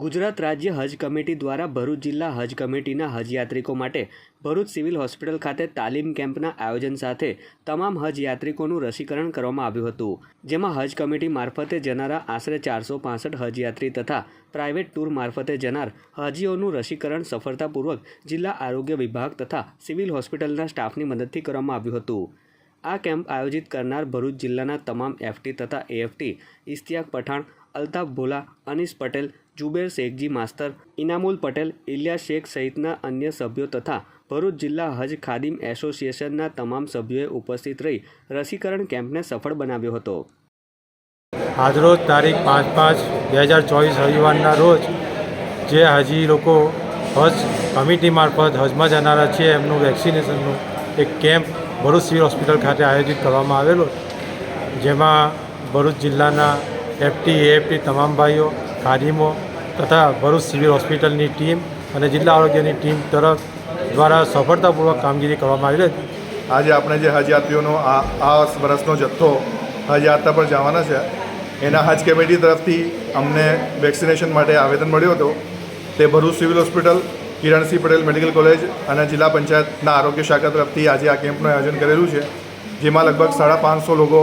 ગુજરાત રાજ્ય હજ કમિટી દ્વારા ભરૂચ જિલ્લા હજ કમિટીના હજ યાત્રિકો માટે ભરૂચ સિવિલ હોસ્પિટલ ખાતે તાલીમ કેમ્પના આયોજન સાથે તમામ હજ યાત્રિકોનું રસીકરણ કરવામાં આવ્યું હતું. જેમાં હજ કમિટી મારફતે જનારા આશરે ચારસો પાસઠ હજયાત્રી તથા પ્રાઇવેટ ટૂર મારફતે જનાર હાજીઓનું રસીકરણ સફળતાપૂર્વક જિલ્લા આરોગ્ય વિભાગ તથા સિવિલ હોસ્પિટલના સ્ટાફની મદદથી કરવામાં આવ્યું હતું. આ કેમ્પ આયોજિત કરનાર ભરૂચ જિલ્લાના તમામ એફટી તથા એએફટી ઇશ્તિયાક પઠાણ, અલ્તાફ ભોલા અનીસ પટેલ જુબેર શેખજી, માસ્તર ઇનામુલ પટેલ, ઇલિયા શેખ સહિતના અન્ય સભ્યો તથા ભરૂચ જિલ્લા હજ ખાદિમ એસોસિએશનના તમામ સભ્યોએ ઉપસ્થિત રહી રસીકરણ કેમ્પને સફળ બનાવ્યો હતો. આજરોજ તારીખ પાંચ પાંચ બે હજાર ચોવીસ રવિવારના રોજ જે હજી લોકો હજ કમિટી મારફત હજમાં જનારા છે એમનું વેક્સિનેશનનું એક કેમ્પ ભરૂચ સિવિલ હોસ્પિટલ ખાતે આયોજિત કરવામાં આવેલો. જેમાં ભરૂચ જિલ્લાના એફટી, એએફટી તમામ ભાઈઓ ખાદીમો તથા ભરૂચ સિવિલ હોસ્પિટલની ટીમ અને જિલ્લા આરોગ્યની ટીમ તરફ દ્વારા સફળતાપૂર્વક કામગીરી કરવામાં આવી હતી. આજે આપણે જે હજયાત્રીઓનો આ આ વર્ષનો જથ્થો હજયાત્રા પર જવાના છે, એના હજ કમિટી તરફથી અમને વેક્સિનેશન માટે આવેદન મળ્યું હતું. તે Bharuch civil hospital, Kiransinh Patel medical college અને જિલ્લા પંચાયતના આરોગ્ય શાખા તરફથી આજે આ કેમ્પનું આયોજન કરેલું છે, જેમાં લગભગ સાડા પાંચસો લોકો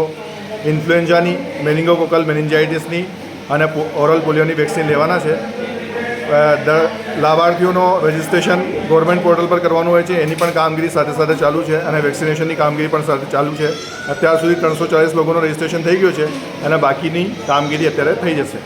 ઇન્ફ્લુએન્ઝાની મેનિંગોકોકલ મેનિન્જાઇટિસની અને ઓરલ પોલિયોની વેક્સિન લેવાના છે. લાભાર્થીઓનો રજિસ્ટ્રેશન ગવર્મેન્ટ પોર્ટલ પર કરવાનું હોય છે. એની પણ કામગીરી સાથે સાથે ચાલુ છે અને વેક્સિનેશનની કામગીરી પણ સાથે ચાલુ છે. અત્યાર સુધી ત્રણસો ચાલીસ લોકોનું રજિસ્ટ્રેશન થઈ ગયું છે અને બાકીની કામગીરી અત્યારે થઈ જશે.